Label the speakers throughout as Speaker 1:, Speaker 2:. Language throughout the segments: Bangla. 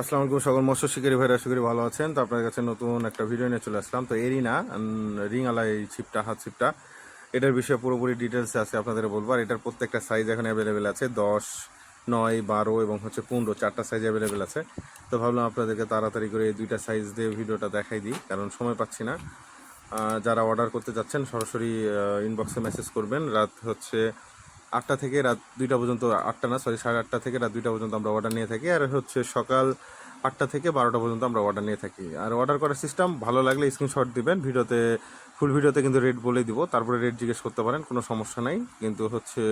Speaker 1: আসসালামু আলাইকুম সকল মৎস্য শিকারী ভাইরা, আশা করি ভালো আছেন। তো আপনার কাছে নতুন একটা ভিডিও নিয়ে চলে আসলাম। তো এরই না রিং এই ছিপটা, হাত ছিপটা, এটার বিষয়ে পুরোপুরি ডিটেলস আছে, আপনাদের বলব। আর এটার প্রত্যেকটা সাইজ এখন অ্যাভেলেবেল আছে, দশ, নয়, বারো এবং হচ্ছে পনেরো, চারটা সাইজ অ্যাভেলেবেল আছে। তো ভাবলাম আপনাদেরকে তাড়াতাড়ি করে এই দুইটা সাইজ দিয়ে ভিডিওটা দেখাই দিই, কারণ সময় পাচ্ছি না। যারা অর্ডার করতে যাচ্ছেন, সরাসরি ইনবক্সে মেসেজ করবেন। রাত হচ্ছে আটটা থেকে রাত দুইটা পর্যন্ত, আটটা না সরি সাড়ে আটটা থেকে রাত দুইটা পর্যন্ত আমরা অর্ডার নিয়ে থাকি। আর হচ্ছে সকাল আটটা থেকে বারোটা পর্যন্ত আমরা অর্ডার নিয়ে থাকি। আর অর্ডার করার সিস্টেম ভালো লাগলে স্ক্রিনশট দিবেন, ভিডিওতে ফুল ভিডিওতে কিন্তু রেট বলে দিব। তারপরে রেট জিজ্ঞেস করতে পারেন, কোনো সমস্যা নাই। কিন্তু হচ্ছে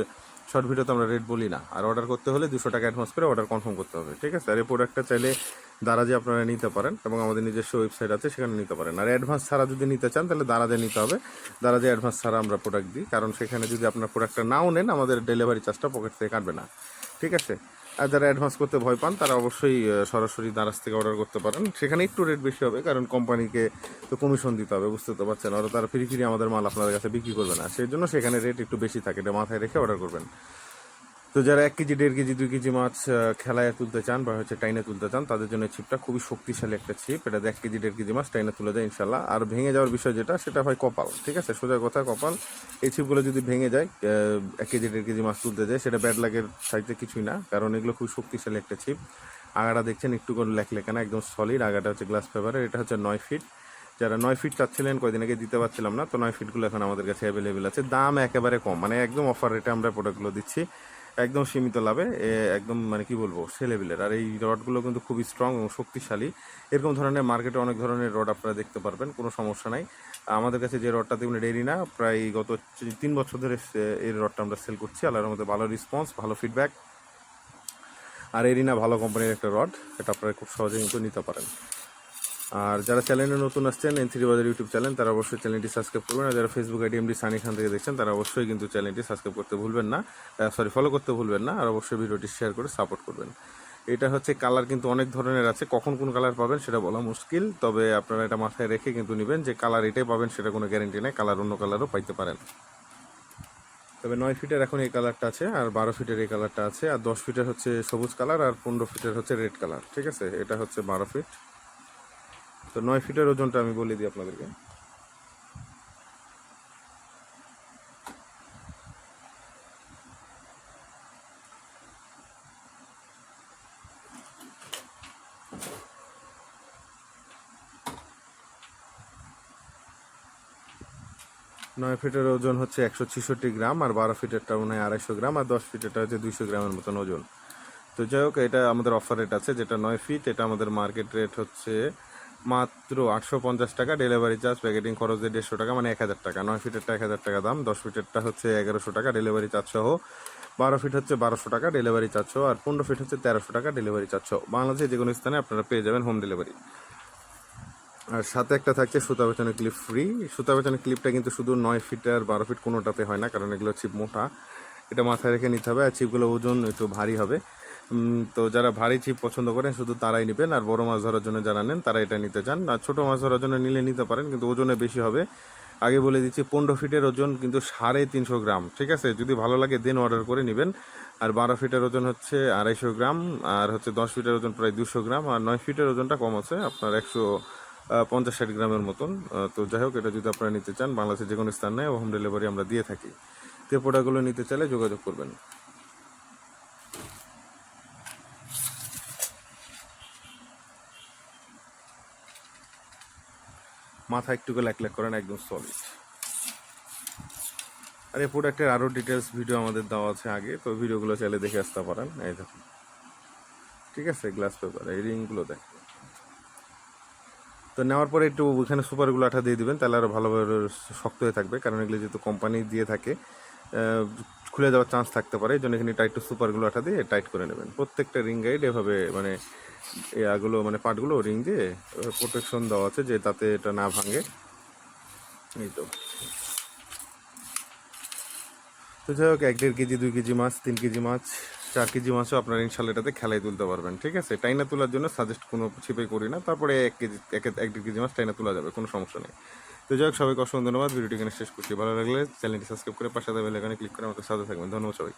Speaker 1: শর্ট ভিডিওতে আমরা রেট বলি না। আর অর্ডার করতে হলে দুশো টাকা অ্যাডভান্স করে অর্ডার কনফার্ম করতে হবে, ঠিক আছে? আর এই প্রোডাক্টটা চাইলে দারাজে আপনারা নিতে পারেন এবং আমাদের নিজস্ব ওয়েবসাইট আছে, সেখানে নিতে পারেন। আর অ্যাডভান্স ছাড়া যদি নিতে চান, তাহলে দারাজে নিতে হবে। দারাজে অ্যাডভান্স ছাড়া আমরা প্রোডাক্ট দিই, কারণ সেখানে যদি আপনার প্রোডাক্টটা নাও নেন, আমাদের ডেলিভারি চার্জটা পকেট থেকে কাটবে না। ঠিক আছে? আর যারা অ্যাডভান্স করতে ভয় পান, তারা অবশ্যই সরাসরি দারাজ থেকে অর্ডার করতে পারেন। সেখানে একটু রেট বেশি হবে, কারণ কোম্পানিকে তো কমিশন দিতে হবে, বুঝতে তো পারছেন? ওরা তারা ফ্রি ফ্রি আমাদের মাল আপনাদের কাছে বিক্রি করবে না। সেই জন্য সেখানে রেট একটু বেশি থাকে, এটা মাথায় রেখে অর্ডার করবেন। তো যারা এক কেজি, দেড় কেজি, দুই কেজি মাছ খেলায় তুলতে চান বা হচ্ছে টাইনে তুলতে চান, তাদের জন্য ছিপটা খুবই শক্তিশালী একটা ছিপ এটা এক কেজি, দেড় কেজি মাছ টাইনে তুলে দেয় ইনশাল্লাহ আর ভেঙে যাওয়ার বিষয় যেটা, সেটা হয় কপাল, ঠিক আছে? সোজা কথা, কপাল। এই ছিপগুলো যদি ভেঙে যায় এক কেজি, দেড় কেজি মাছ তুলতে যায়, সেটা ব্যাড লাগের সাইডে কিছুই না, কারণ এগুলো খুব শক্তিশালী একটা ছিপ আগাটা দেখছেন, একটু করে লেখ লেখানা একদম সলিড আগাটা হচ্ছে গ্লাস পেপারের এটা হচ্ছে নয় ফিট যারা নয় ফিট চাচ্ছিলেন, কয়দিন আগে দিতে পারছিলাম না, তো নয় ফিটগুলো এখন আমাদের কাছে অ্যাভেলেবেল আছে। দাম একেবারে কম মানে একদম অফার রেটে আমরা প্রোডাক্টগুলো দিচ্ছি। একদম সীমিত লাভে একদম মানে কি বলব সেলেবেলের আর এই রডগুলো কিন্তু খুবই স্ট্রং এবং শক্তিশালী। এরকম ধরনের মার্কেটে অনেক ধরনের রড আপনারা দেখতে পারবেন, কোনো সমস্যা নাই। আমাদের কাছে যে রডটা দেখবেন ডেরি না প্রায় গত তিন বছর ধরে সে- এই রডটা আমরা সেল করছি। আল্লাহর মধ্যে ভালো রেসপন্স ভালো ফিডব্যাক আর এরিনা ভালো কোম্পানির একটা রড এটা আপনারা খুব সহজে কিন্তু নিতে পারেন। আর যারা চ্যানেলে নতুন আসছেন N three Bazar YouTube channel, তারা অবশ্যই চ্যানেলটি সাবস্ক্রাইব করবেন। আর যারা Facebook ID MD Sunny Khan থেকে দেখছেন, তারা অবশ্যই কিন্তু চ্যানেলটি সাবস্ক্রাইব করতে ভুলবেন না। সরি ফলো করতে ভুলবেন না। আর অবশ্যই ভিডিওটি শেয়ার করে সাপোর্ট করবেন। এটা হচ্ছে কালার কিন্তু অনেক ধরনের আছে। কখন কোন কালার পাবেন সেটা বলা মুশকিল। তবে আপনারা এটা মাথায় রেখে কিন্তু নেবেন যে কালার এটাই পাবেন, সেটা কোনো গ্যারেন্টি নেই। কালার অন্য কালারও পাইতে পারেন। তবে নয় ফিটের এখন এই কালারটা আছে, আর বারো ফিটের এই কালারটা আছে। আর দশ ফিটের হচ্ছে সবুজ কালার আর পনেরো ফিটের হচ্ছে রেড কালার ঠিক আছে? এটা হচ্ছে বারো ফিট। তো নয় ফিটের ওজনটা আমি বলে দিই আপনাদেরকে। নয় ফিটের ওজন হচ্ছে একশো ছেষট্টি গ্রাম, আর বারো ফিটেরটা মনে হয় আড়াইশো গ্রাম, আর দশ ফিটেরটা হচ্ছে দুইশো গ্রামের মতন ওজন। তো যাই হোক, এটা আমাদের অফার রেট আছে, যেটা নয় ফিট, এটা আমাদের মার্কেট রেট হচ্ছে মাত্র আটশো পঞ্চাশ টাকা ডেলিভারি চার্জ প্যাকেটিং খরচ দিয়ে দেড়শো টাকা মানে এক হাজার টাকা। নয় ফিটেরটা এক হাজার টাকা দাম, দশ ফিটেরটা হচ্ছে এগারোশো টাকা ডেলিভারি চার্জ সহ। বারো ফিট হচ্ছে বারোশো টাকা ডেলিভারি চার্জ সহ, আর পনেরো ফিট হচ্ছে তেরোশো টাকা ডেলিভারি চার্জ সহ। বাংলাদেশের যে কোনো স্থানে আপনারা পেয়ে যাবেন হোম ডেলিভারি আর সাথে একটা থাকছে সুতা বেচানো ক্লিপ ফ্রি সুতা বেচানো ক্লিপটা কিন্তু শুধু নয় ফিট আর বারো ফিট কোনোটাতে হয় না, কারণ এগুলো চিপ মোটা। এটা মাথায় রেখে নিতে হবে, আর চিপগুলো ওজন একটু ভারী হবে। তো যারা ভারী চিপ পছন্দ করেন, শুধু তারাই নেবেন। আর বড় মাছ ধরার জন্য যারা নেন, তারা এটা নিতে চান। আর ছোটো মাছ ধরার জন্য নিলে নিতে পারেন, কিন্তু ওজনে বেশি হবে। আগে বলে দিচ্ছি, পনেরো ফিটের ওজন কিন্তু সাড়ে তিনশো গ্রাম, ঠিক আছে? যদি ভালো লাগে দেন অর্ডার করে নেবেন। আর বারো ফিটের ওজন হচ্ছে আড়াইশো গ্রাম, আর হচ্ছে দশ ফিটের ওজন প্রায় দুশো গ্রাম। আর নয় ফিটের ওজনটা কম আছে, আপনার একশো পঞ্চাশ ষাট গ্রামের মতন। তো যাই হোক, এটা যদি আপনারা নিতে চান, বাংলাদেশের যে কোনো স্থান স্থানে হোম ডেলিভারি আমরা দিয়ে থাকি। তো প্রোডাক্টগুলো নিতে চাইলে যোগাযোগ করবেন। মাথা একটু করে ল্যাক ল্যাক করেন, একদম সলিড আর এই প্রোডাক্টের আরও ডিটেলস ভিডিও আমাদের দেওয়া আছে আগে, তো ভিডিওগুলো চাইলে দেখে আসতে পারেন। এই দেখুন। ঠিক আছে গ্লাস পেপার এই রিংগুলো দেখেন তো নেওয়ার পরে একটু ওখানে সুপারগুলো আঠা দিয়ে দিবেন, তাহলে আরও ভালোভাবে শক্ত হয়ে থাকবে, কারণ এগুলো যেহেতু কোম্পানি দিয়ে থাকে খুলে যাওয়ার চান্স থাকতে পারে। এই জন্য এখানে টাইট টু সুপারগুলো আঠা দিয়ে টাইট করে নেবেন। প্রত্যেকটা রিং গাইড এভাবে মানে এগুলো মানে পার্টগুলো রিং দিয়ে প্রোটেকশন দেওয়া আছে যে তাতে এটা না ভাঙে। এই তো। তো যাই হোক, এক দেড় কেজি, দুই কেজি মাছ, তিন কেজি মাছ, চার কেজি মাছও আপনারা ইনশাল্লাহ এটাতে খেলায় তুলতে পারবেন, ঠিক আছে? টাইনা তোলার জন্য সাজেস্ট কোনো ছিপে করি না। তারপরে এক কেজি এক এক দেড় কেজি মাছ টাইনা তোলা যাবে, কোনো সমস্যা নেই। তো যাই হোক, সবাইকে অসংখ্য ধন্যবাদ। ভিডিওটি এখানে শেষ করছি। ভালো লাগলে চ্যানেলটি সাবস্ক্রাইব করে পাশে বেল এখানে ক্লিক করে আমাদের সাথে থাকবেন। ধন্যবাদ সবাইকে।